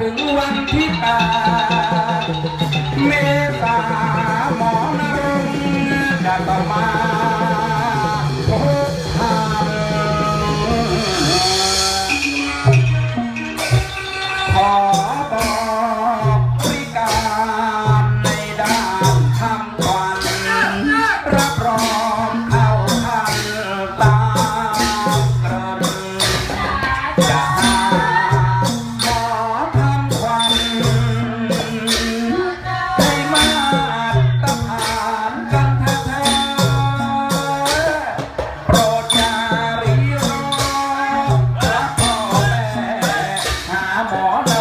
ถึงวันที่ตาเมตตาหมอนรงจะต้องมา ขอ